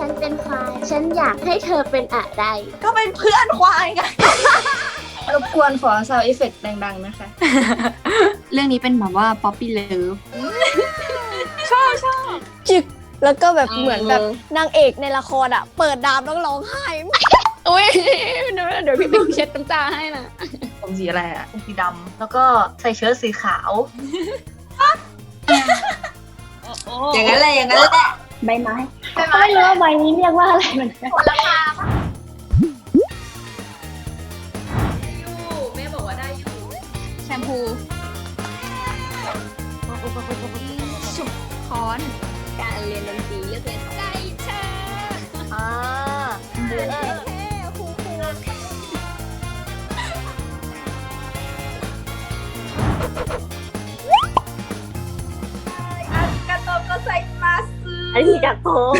อยากให้เธอเป็นอะไร ก็เป็นเพื่อนควายไง รบกวนขอซาวเอฟเฟกต์ดังๆนะคะ เรื่องนี้เป็นแบบว่าป๊อปปี้เลิฟจึกแล้วก็แบบเออเหมือนแบบนางเอกในละครอะ เปิดดามแล้วก็ร้องไห้อุ้ยเดี๋ยวเดี๋ยวพี่ปิ๊กเช็ดน้ำตาให้นะผมสีอะไรอะผมสีดำแล้วก็ใส่เชิ้ตสีขาวอย่างนั้นแหละอย่างนั้นแหละใบไม้ ไม่รู้ว่าใบนี้เรียกว่าอะไรเหมือนกันแชมพูฉุบค้อน การเรียนดนตรีเลือกเรียน อันนี้กระโปรง